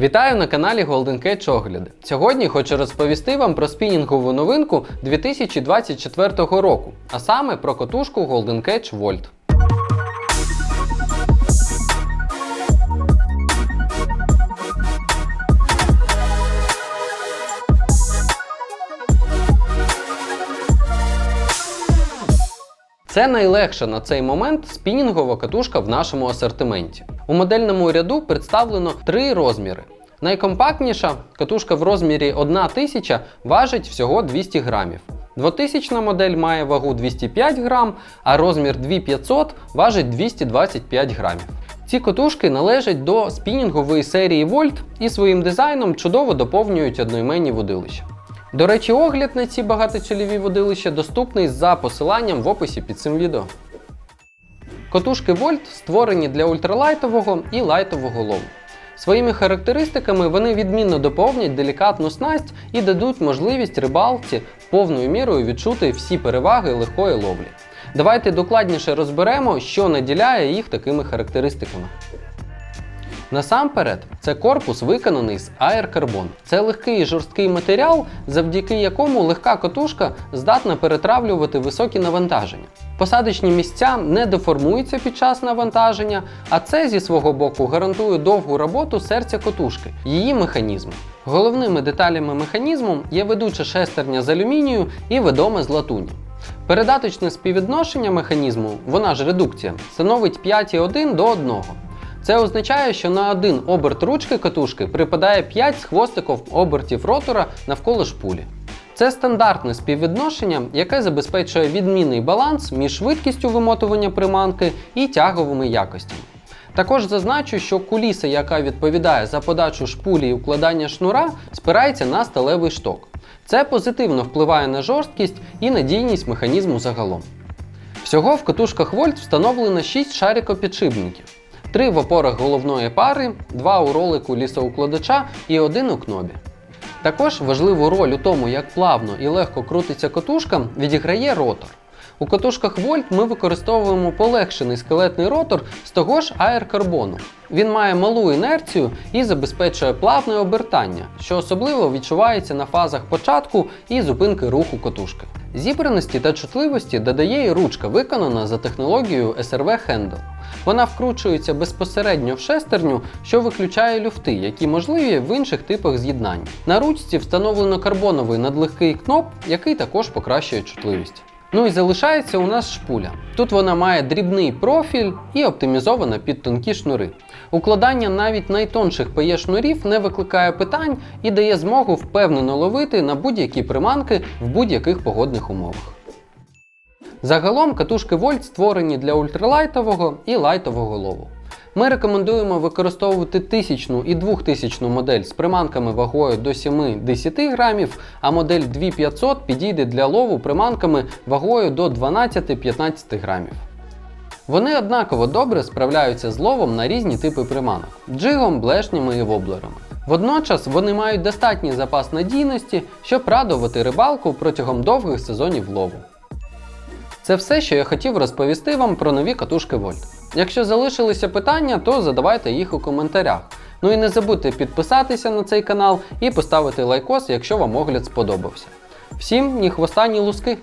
Вітаю на каналі Golden Catch Огляди. Сьогодні хочу розповісти вам про спінінгову новинку 2024 року, а саме про котушку Golden Catch Volt. Це найлегша на цей момент спінінгова катушка в нашому асортименті. У модельному ряду представлено три розміри. Найкомпактніша катушка в розмірі 1000 важить всього 200 грамів. 2000 модель має вагу 205 грам, а розмір 2500 важить 225 грамів. Ці котушки належать до спінінгової серії Volt і своїм дизайном чудово доповнюють одноіменні водилища. До речі, огляд на ці багатоцільові водилища доступний за посиланням в описі під цим відео. Котушки Volt створені для ультралайтового і лайтового лову. Своїми характеристиками вони відмінно доповнять делікатну снасть і дадуть можливість рибалці повною мірою відчути всі переваги легкої ловлі. Давайте докладніше розберемо, що наділяє їх такими характеристиками. Насамперед, це корпус виконаний з аеркарбон. Це легкий і жорсткий матеріал, завдяки якому легка котушка здатна перетравлювати високі навантаження. Посадочні місця не деформуються під час навантаження, а це зі свого боку гарантує довгу роботу серця котушки, її механізму. Головними деталями механізму є ведуча шестерня з алюмінію і ведоме з латуні. Передаточне співвідношення механізму, вона ж редукція, становить 5,1 до 1. Це означає, що на один оберт ручки катушки припадає 5 з хвостиків обертів ротора навколо шпулі. Це стандартне співвідношення, яке забезпечує відмінний баланс між швидкістю вимотування приманки і тяговими якостями. Також зазначу, що куліса, яка відповідає за подачу шпулі і укладання шнура, спирається на сталевий шток. Це позитивно впливає на жорсткість і надійність механізму загалом. Всього в катушках Volt встановлено 6 шарикопідшипників. Три в опорах головної пари, два у ролику лісоукладача і один у кнобі. Також важливу роль у тому, як плавно і легко крутиться котушка, відіграє ротор. У катушках Volt ми використовуємо полегшений скелетний ротор з того ж аеркарбону. Він має малу інерцію і забезпечує плавне обертання, що особливо відчувається на фазах початку і зупинки руху котушки. Зібраності та чутливості додає і ручка, виконана за технологією SRV Handle. Вона вкручується безпосередньо в шестерню, що виключає люфти, які можливі в інших типах з'єднань. На ручці встановлено карбоновий надлегкий кноп, який також покращує чутливість. Ну і залишається у нас шпуля. Тут вона має дрібний профіль і оптимізована під тонкі шнури. Укладання навіть найтонших PE шнурів не викликає питань і дає змогу впевнено ловити на будь-які приманки в будь-яких погодних умовах. Загалом катушки Volt створені для ультралайтового і лайтового лову. Ми рекомендуємо використовувати 1000 і 2000 модель з приманками вагою до 7-10 грамів, а модель 2500 підійде для лову приманками вагою до 12-15 грамів. Вони однаково добре справляються з ловом на різні типи приманок джигом, блешнями і воблерами. Водночас вони мають достатній запас надійності, щоб радувати рибалку протягом довгих сезонів лову. Це все, що я хотів розповісти вам про нові катушки Volt. Якщо залишилися питання, то задавайте їх у коментарях. Ну і не забудьте підписатися на цей канал і поставити лайкос, якщо вам огляд сподобався. Всім ні хвоста, ні луски!